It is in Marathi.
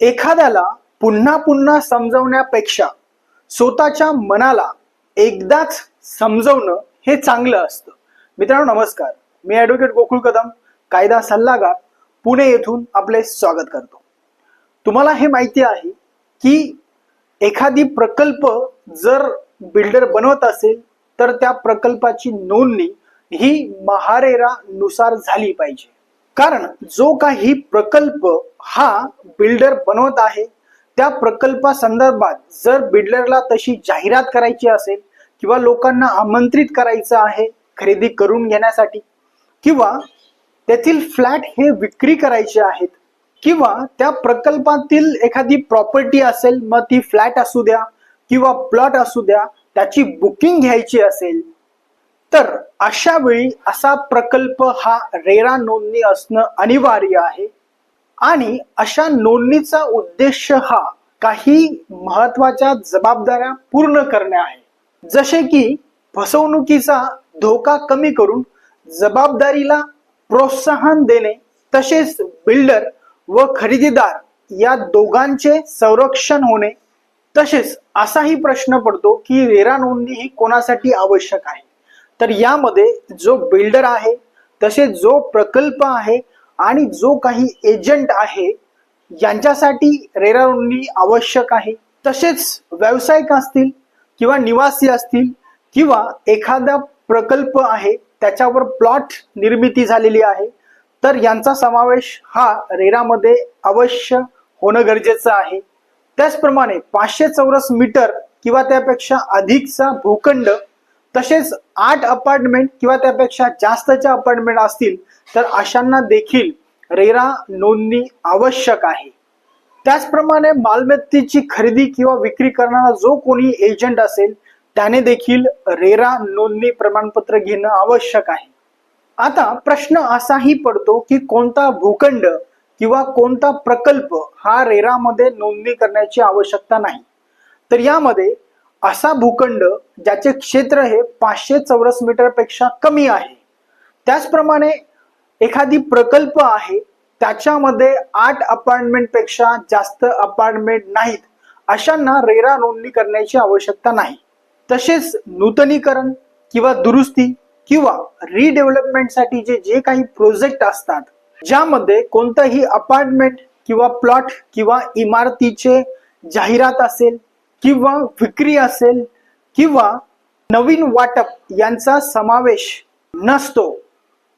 एखाद्याला पुन्हा पुन्हा समजवण्यापेक्षा स्वतःच्या मनाला एकदाच समजवणं हे चांगलं असतं. मित्रांनो नमस्कार. मी ॲडव्होकेट गोकुळ कदम कायदा सल्लागार पुणे येथून आपले स्वागत करतो. तुम्हाला हे माहिती आहे की एखादी प्रकल्प जर बिल्डर बनवत असेल तर त्या प्रकल्पाची नोंदणी ही महारेरा नुसार झाली पाहिजे. कारण जो काही प्रकल्प हा बिल्डर बनवत आहे त्या प्रकल्पासंदर्भात जर बिल्डरला तशी जाहिरात करायची असेल किंवा लोकांना आमंत्रित करायचं आहे खरेदी करून घेण्यासाठी किंवा तेथील फ्लॅट हे विक्री करायचे आहेत किंवा त्या प्रकल्पातील एखादी प्रॉपर्टी असेल मग ती फ्लॅट असू द्या किंवा प्लॉट असू द्या त्याची बुकिंग घ्यायची असेल तर अशा वेळी असा प्रकल्प हा रेरा नोंदणी असणं अनिवार्य आहे. आणि अशा नोंदणीचा उद्देश हा काही महत्त्वाच्या जबाबदाऱ्या पूर्ण करणे आहे. जसे की फसवणुकीचा धोका कमी करून जबाबदारीला प्रोत्साहन देणे तसेच बिल्डर व खरेदीदार या दोघांचे संरक्षण होणे. तसेच असाही प्रश्न पडतो की रेरा नोंदणी ही कोणासाठी आवश्यक आहे? तर यामध्ये जो बिल्डर आहे तसेच जो प्रकल्प आहे आणि जो काही एजंट आहे यांच्यासाठी रेरा नोंदणी आवश्यक आहे. तसेच व्यावसायिक असतील किंवा निवासी असतील किंवा एखादा प्रकल्प आहे त्याच्यावर प्लॉट निर्मिती झालेली आहे तर यांचा समावेश हा रेरामध्ये अवश्य होणं गरजेचं आहे. त्याचप्रमाणे पाचशे चौरस मीटर किंवा त्यापेक्षा अधिकचा भूखंड तसेच आठ अपार्टमेंट किंवा त्यापेक्षा जास्तच्या अपार्टमेंट असतील तर अशांना देखील रेरा नोंदणी आवश्यक आहे. त्याचप्रमाणे मालमत्तेची खरेदी किंवा विक्री करणारा जो कोणी एजंट असेल त्याने देखील रेरा नोंदणी प्रमाणपत्र घेणं आवश्यक आहे. आता प्रश्न असाही पडतो की कोणता भूखंड किंवा कोणता प्रकल्प हा रेरामध्ये नोंदणी करण्याची आवश्यकता नाही. तर यामध्ये असा भूखंड ज्याचे क्षेत्र हे पाचशे चौरस मीटरपेक्षा कमी आहे. त्याचप्रमाणे एखादी प्रकल्प आहे त्याच्यामध्ये आठ अपार्टमेंटपेक्षा जास्त अपार्टमेंट नाहीत अशांना रेरा नोंदणी करण्याची आवश्यकता नाही. तसेच नूतनीकरण किंवा दुरुस्ती किंवा रिडेव्हलपमेंटसाठी जे जे काही प्रोजेक्ट असतात ज्यामध्ये कोणतंही अपार्टमेंट किंवा प्लॉट किंवा इमारतीचे जाहिरात असेल किंवा विक्री असेल किंवा नवीन वाटप यांचा समावेश नसतो.